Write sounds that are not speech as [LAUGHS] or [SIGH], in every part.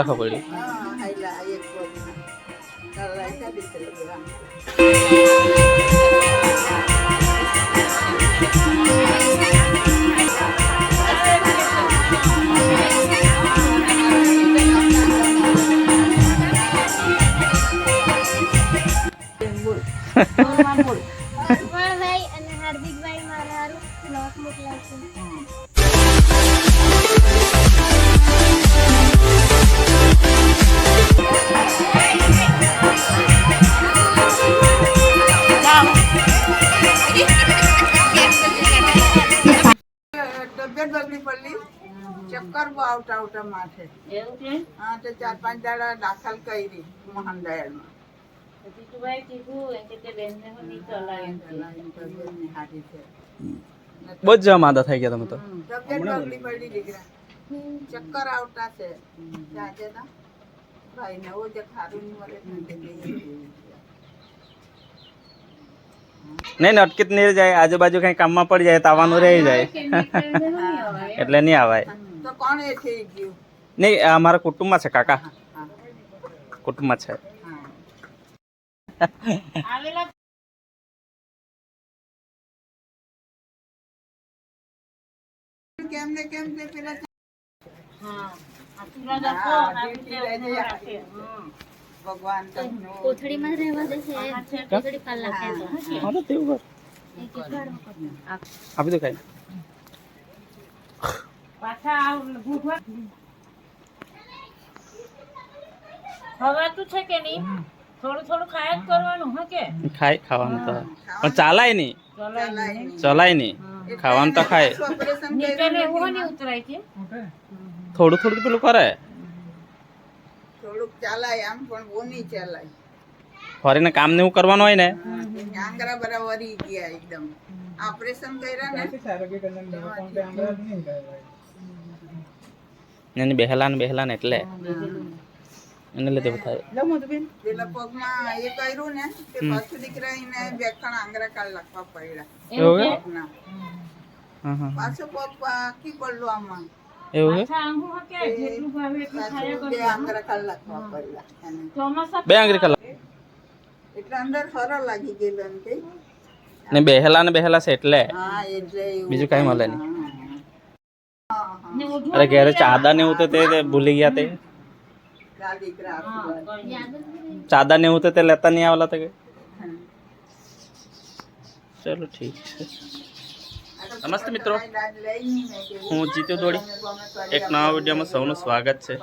રાખવા પડી હા હાઈલા એક પગમાં કલાઈ કાઢી ચલી ગયા ભાઈ અને હાર્દિકભાઈ મારા હારું બ્લોગ મોકલાવશે ચક્કર બહુ આવતા આવતા માથે એવું છે? હા તો ચાર પાંચ દાડા દાખલ કરી મોહન દયાળમાં. છે. માંદા થઈ ગયા તમે તો. તબિયત પડી ચક્કર આવતા છે. જાજે ભાઈ ને ઓ જે ખારું મળે ને તે લઈ નહીં અટકીત અટકી જ નહીં જાય. આજુબાજુ કઈ કામમાં પડી જાય તાવાનું રહી જાય. એટલે નહીં આવાય. તો કોણ એ થઈ ગયું? નહીં અમારા કુટુંબમાં છે કાકા. કુટુંબમાં છે. કેમ ને કેમ પેલા? હા ભગવાન કોથળીમાં રહેવા દેશે કોથળી પર હા, હા. હા તો તેવું કર. આપી દો કઈ પાછા આ ભૂખવા. ખવાતું છે કે નહીં? થોડું થોડું ખાયા જ કરવાનું હા કે? ખાય ખાવાનું તો. પણ ચાલાય નહીં. ચલાય નહીં. ખાવાનું તો ખાય. ઓપરેશન નીચે ને એવું હોય ને ઉતરાય કે? થોડું થોડું પેલું કરે. ચાલાય આમ પણ બહુ નહીં ચાલાય. ફરીને કામ ને એવું કરવાનું હોય ને? આંગરા બરા વરી ગયા એકદમ. ઓપરેશન કર્યા ને? એની બેહલા ને બેહલા ને એટલે. એને લીધે થાય. પેલા પગમાં એ કર્યું ને તે પાછું દીકરા એને બે આંગરા આંગળા કાઢ લખવા પડ્યા. એવું હા હા પાછો પગ પાકી પડલું આમાં. એવું બે. આંગળા કલાક એટલે અંદર હરો લાગી ગયેલો એમ કે. ને બેહેલા ને બેહેલા છે એટલે. હા એટલે એવું. બીજું કાંઈ મળે નહીં. અરે ઘેરે ચાદા ને એવું તો તે તે ભૂલી ગયા તે. ચાદા ને એવું તો તે લેતા નહીં આવેલા તે. ચલો ઠીક છે. નમસ્તે મિત્રો. હું જીતુ દોડી. એક નવા વિડીયોમાં સૌનું સ્વાગત છે.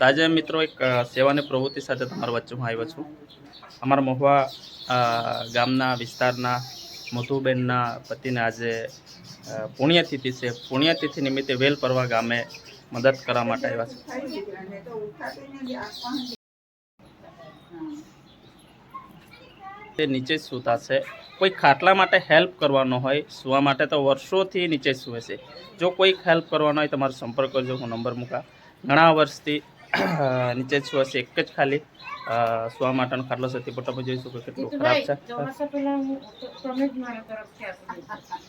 તાજે મિત્રો એક સેવાની પ્રવૃત્તિ સાથે તમારા વચ્ચે હું આવ્યો છું. અમારા મહુવા ગામના વિસ્તારના મધુબેનના પતિને આજે પુણ્યતિથિ છે. પુણ્યતિથિ નિમિત્તે વેલ પરવા ગામે મદદ કરવા માટે આવ્યા છે. તો નીચે સૂતા છે. કોઈ ખાટલા માટે હેલ્પ કરવાનો હોય સુવા માટે તો વર્ષોથી નીચે જ સૂવે છે. જો કોઈક હેલ્પ કરવાનો હોય તમારો સંપર્ક કરજો હું નંબર મૂકા. ઘણા વર્ષથી નીચે જ સૂવે છે એક જ ખાલી. સૂવા માટેનો ખાટલો છે તે પણ તમે જોઈ શકો કેટલું ખરાબ છે.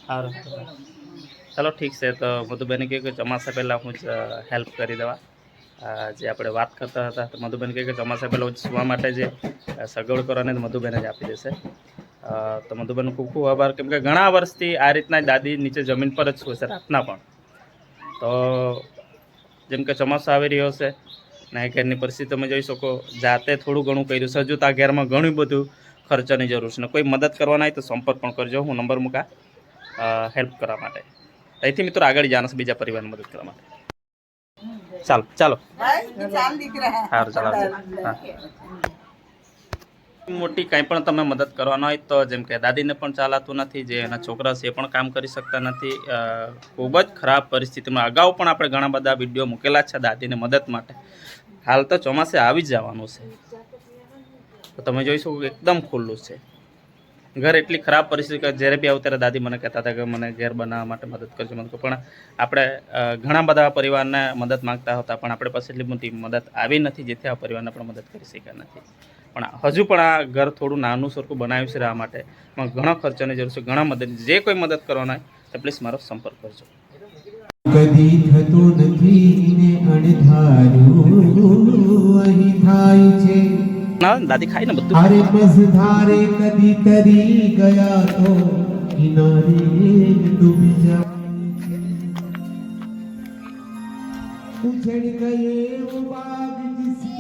સારું ચાલો ઠીક છે તો મધુબેને કહ્યું કે ચોમાસા પહેલાં હું જ હેલ્પ કરી દેવા. જે આપણે વાત કરતા હતા તો મધુબેન કહે કે ચોમાસા પહેલાં સુવા માટે જે સગવડ કરવાની મધુબેને જ આપી દેશે. અ, તો મધુબેનનો ખૂબ ખૂબ આભાર. કેમ કે ઘણા વર્ષથી આ રીતના દાદી નીચે જમીન પર જ સૂવે છે રાતના પણ. તો જેમ કે ચોમાસું આવી રહ્યો છે ને ઘેરની પરિસ્થિતિ તમે જોઈ શકો જાતે થોડું ઘણું કર્યું છે. હજુ તો આ ઘેરમાં ઘણું બધું ખર્ચાની જરૂર છે ને કોઈ મદદ કરવાના હોય તો સંપર્ક પણ કરજો. હું નંબર મૂકા હેલ્પ કરવા માટે. અહીંથી મિત્રો આગળ જવાના છે બીજા પરિવારને મદદ કરવા માટે. ચાલો ચાલો. સારું ચાલો હા. મોટી કાંઈ પણ તમે મદદ કરવાનો હોય તો જેમ કે દાદીને પણ ચાલાતું નથી, જે એના છોકરા છે એ પણ કામ કરી શકતા નથી. ખૂબ જ ખરાબ પરિસ્થિતિમાં અગાઉ પણ આપણે ઘણા બધા વીડિયો મૂકેલા છે દાદીને મદદ માટે. હાલ તો ચોમાસે આવી જ જવાનું છે. તો તમે જોઈ શકો એકદમ ખુલ્લું છે. ઘર એટલી ખરાબ પરિસ્થિતિ જ્યારે બી આવું ત્યારે દાદી મને કહેતા હતા કે મને ઘેર બનાવવા માટે મદદ કરજો. મને. પણ આપણે ઘણા બધા પરિવારને મદદ માંગતા હતા, પણ આપણે પાસે એટલી મોટી મદદ આવી નથી, જેથી આ પરિવારને પણ મદદ કરી શક્યા નથી. પણ હજુ પણ આ ઘર થોડું નાનું સરખું બનાવ્યું છે રહેવા માટે. પણ ઘણો ખર્ચાની જરૂર છે ઘણા મદદ જે કોઈ મદદ કરવાના હોય તો પ્લીઝ મારો સંપર્ક કરજો. કદી થતું નથી ને અણધારું અહીં થાય છે. ના દાદી ખાઈ ને બધું. અરે બસ ધારે કદી તરી ગયા તો કિનારે ડૂબી જા ઉછળ ગયે બાગ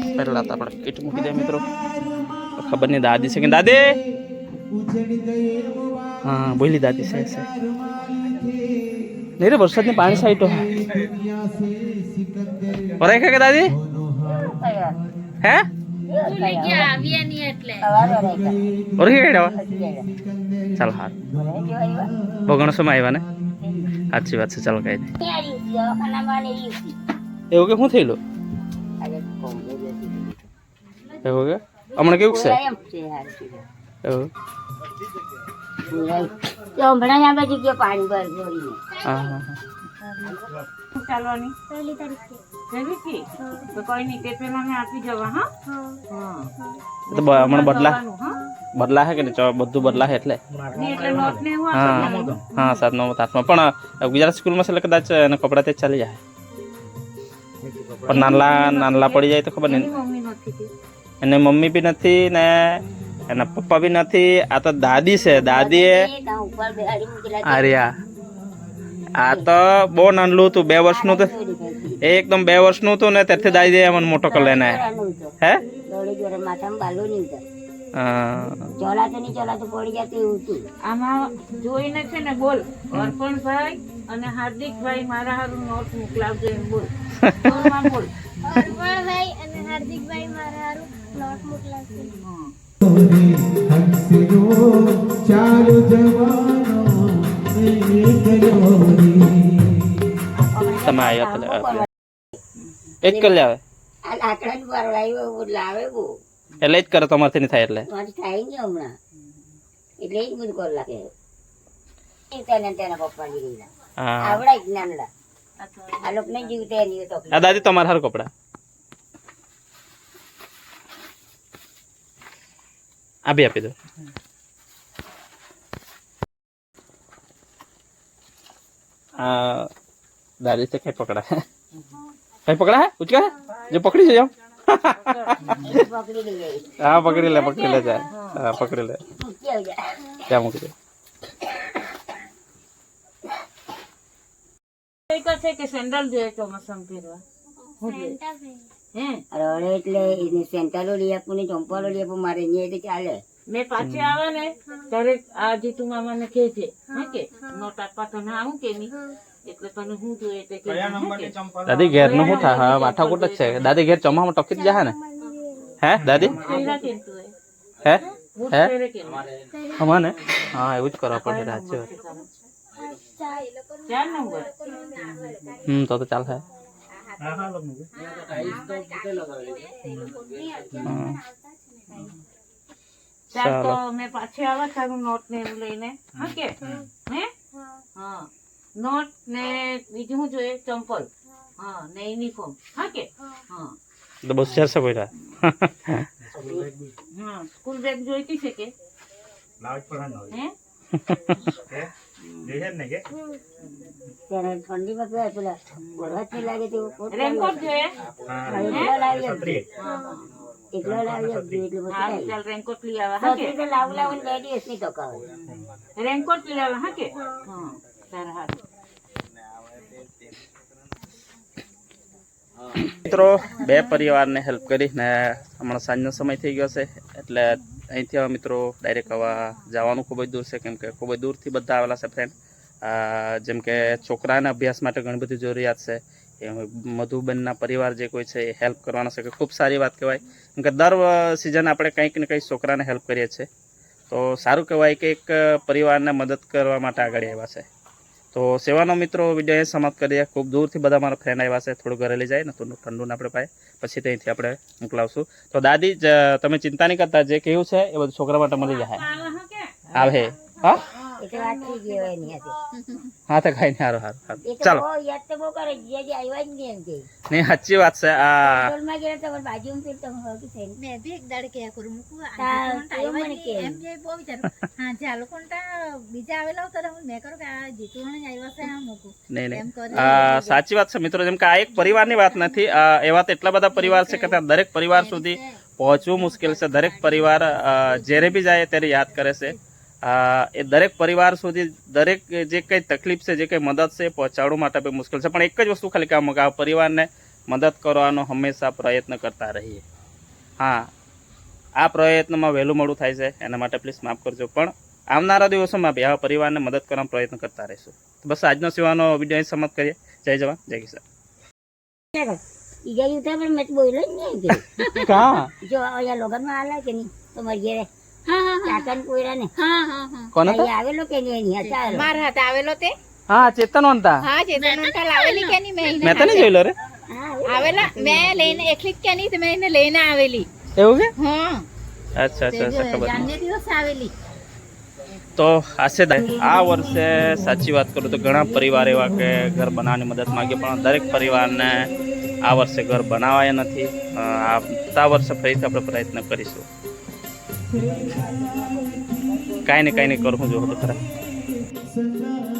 હાથ પહેરેલા હતા પણ કીટ મૂકી દે મિત્રો. ખબર નહીં દાદી છે કે દાદી! હા બોલી દાદી છે છે. નહીં રે વરસાદની પાણી સાઈટો ભરાય કે દાદી? હે? ચાલ હાર. ભગણ સમય આવ્યા ને? સાચી વાત છે ચાલ કઈ એવું કે શું થયેલું એવું કે? હમણાં કેવું છે? એવું? હમણાં આ બાજુ ગયો પાણી ભર ભરીને. હા હા હા. ચાલવાની? પહેલી તારીખે તો કોઈ નહીં તે પેલા મેં આપી જવા હા? હા. હા. તો હમણાં બદલા બદલા હે કે નહીં? ચો- બધું બદલા હે એટલે? નહીં એટલે નોટ ને એવું હા. હા સાત નવ આઠમાં પણ ગુજરાત સ્કૂલમાં છે એટલે કદાચ એના કપડાં તે ચાલી જાય. પણ નાનલા નાનલા પડી જાય તો ખબર નહીં. એની મમ્મી બી નથી ને એના પપ્પા બી નથી. આ તો દાદી છે. દાદીએ આર્યા આ. તો બહુ નાનલું હતું. બે વર્ષનું તો એકદમ બે વર્ષનું હતું ને ત્યારથી દાદી મને મોટો કર લેને હે. ચોલાતો નહીં પડી જતું એવું હતું. આમાં જોઈને છે ને બોલ અર્પણભાઈ અને હાર્દિકભાઈ મારા હારું નોટ મોકલાવજો એમ બોલ. [LAUGHS] બોલ. અર્પણભાઈ અને હાર્દિકભાઈ મારા હારું ચાલુ તમે આવ્યા એક જ લાવે એટલે જ કરો તમારથી નહીં થાય એટલે. થાય ને હમણાં. એટલે જ બધું કોલ લાગે. આવડા જ નાનલા આ લોકો ને જીવતા દાદી તમારા હાર કપડા. આ બી આપી દો. આ કઈ પકડા. કઈ પકડા હે? ઉચકા જો પકડી જાય હા પકડી લે પકડી લે જા. હા પકડી લે. જાય ત્યાં મૂકી દે. કે સેન્ડલ જોઈએ ચોમાસામાં પહેરવા? રડે એટલે એને સેન્ટાલો લઈ આપું ને ચંપાલો લઈ આપું મારે નહીં એટલે ચાલે. મેં પાછી આવે ને ત્યારે આ જીતુ મામાને કહેજે હે કે? નોટ આપવા તને આવું કે નહીં? હું તે હે કે? દાદી ઘેરનું શું થાય હા માથાકૂટ જ છે. દાદી ઘેર ચોમામાં ટકી જ જાય ને? હે દાદી? કે તું? હે? હે કે અમાને હા એવું જ કરવા પડે નંબર. હમ તો તો ચાલ તો ચાલો. મેં પાછી આવે તારું નોટ ને એવું લઈને હા કે હે હા નોટ ને બીજું શું જોઈએ ચંપલ હા ને યુનિફોર્મ હા કે હા તો બસ ચારસો પૈસા હા સ્કૂલ બેગ જોઈતી છે કે હે ત્યારે ઠંડીમાં તો પેલા વરસાદ નહીં લાગે તેવું રેનકોટ જોઈએ? એકલો લાવી આપજો. એકલો લાવી આપજો એટલે પછી હા કાંઈ. ચાલ રેનકોટ લઈ આવે હા છત્રી કે? તો લાવું લાવું ને બે દિવસ નહીં ટકાવે. રેનકોટ લઈ આવે હા કે? હા તારા હાથ મિત્રો બે પરિવારને હેલ્પ કરી ને હમણાં સાંજનો સમય થઈ ગયો છે એટલે અહીંથી હવે મિત્રો ડાયરેક્ટ હવે જવાનું ખૂબ જ દૂર છે, કેમ કે ખૂબ જ દૂરથી બધા આવેલા છે ફ્રેન્ડ જેમ કે છોકરાના અભ્યાસ માટે ઘણી બધી જરૂરિયાત છે. એ મધુબેનના પરિવાર જે કોઈ છે એ હેલ્પ કરવાના છે, કે ખૂબ સારી વાત કહેવાય. કેમ કે દર સિઝન આપણે કંઈક ને કંઈક છોકરાને હેલ્પ કરીએ છીએ. તો સારું કહેવાય કે એક પરિવારને મદદ કરવા માટે આગળ આવ્યા છે. તો સેવાનો મિત્રો વીડિયો એ સમાપ્ત કરીએ ખૂબ દૂરથી બધા મારા ફ્રેન્ડ આવ્યા છે. થોડું ઘરે લઈ જાય ને તો ઠંડુ ને આપણે પાય. પછી ત્યાંથી આપણે મોકલાવશું. તો દાદી તમે ચિંતા નહીં કરતા. જે કેવું છે એ બધું છોકરા માટે મળી જાય. આવે. હા? હા હા તો વાત થઈ ગઈ હવે એની હાથે. હા તો કઈ નહીં હારું હારું હારું. એ તો ચાલો. યાદ તો બહુ કરે જીજાજી આવ્યા જ નહીં એમ કે. નહીં સાચી વાત છે આ હોટલમાં ગયા તો બાજુમાં પેલું તમે હળગી થઈને. મેં બી એક દાડે કે કરું મૂકું આ તા જીતુવાને એવું મને આવ્યા કે. નહીં, એમ જે બહુ વિચારું. હા જે આ લોકોને બીજા આવેલા હતા ને મેં કરું કે આ જીતુવાને જ આવ્યા છે આ મૂકું. નહીં નહીં. આ સાચી વાત છે મિત્રો જેમ કે આ એક પરિવારની વાત નથી એવા તો એટલા બધા પરિવાર છે કે ત્યાં દરેક પરિવાર સુધી પહોંચવું મુશ્કેલ છે. દરેક પરિવાર જ્યારે બી જાય ત્યારે યાદ કરે છે. એ દરેક પરિવાર સુધી દરેક જે કંઈ તકલીફ છે જે કંઈ મદદ છે એ પહોંચાડવા માટે બી મુશ્કેલ છે. પણ એક જ વસ્તુ ખાલી કામ કે આ પરિવારને મદદ કરવાનો હંમેશા પ્રયત્ન કરતા રહીએ. હા આ પ્રયત્નમાં વહેલું મોડું થાય છે એના માટે પ્લીઝ માફ કરજો. પણ આવનારા દિવસોમાં બી આવા પરિવારને મદદ કરવાનો પ્રયત્ન કરતા રહીશું. તો બસ આજનો સેવાનો વીડિયો અહીં સમાપ્ત કરીએ. જય જવાન જય કિસાન. જીજાજી ઉઠ્યા પણ મેં બોલ્યો જ નહીં કા? જો અહીંયા લોગનમાં આલા કે નહીં તો મારી હા કાકાને કોયરા ને. હા હા હા. તો અહીંયા આવેલો કે નહીં એની હાથે આવેલો. મારા હાથે આવેલો તે? હા ચેતન વનતા હા ચેતન અંકલ આવેલી કે નહીં મેં મેં તો નહીં રે. આવેલા? મેં લઈને એકલી કે નહીં મેં એને લઈને આવેલી. એવું કે? હા. અચ્છા અચ્છા અચ્છા ખબર દિવસ આવેલી. તો આશે આ વર્ષે સાચી વાત કરું તો ઘણા પરિવાર એવા કે ઘર બનાવવાની મદદ માંગે પણ દરેક પરિવારને આ વર્ષે ઘર બનાવાય નથી. આવતા વર્ષે ફરીથી આપણે પ્રયત્ન કરીશું. કાંઈ ને કાંઈ નહીં કરું જો તો ખરા सदा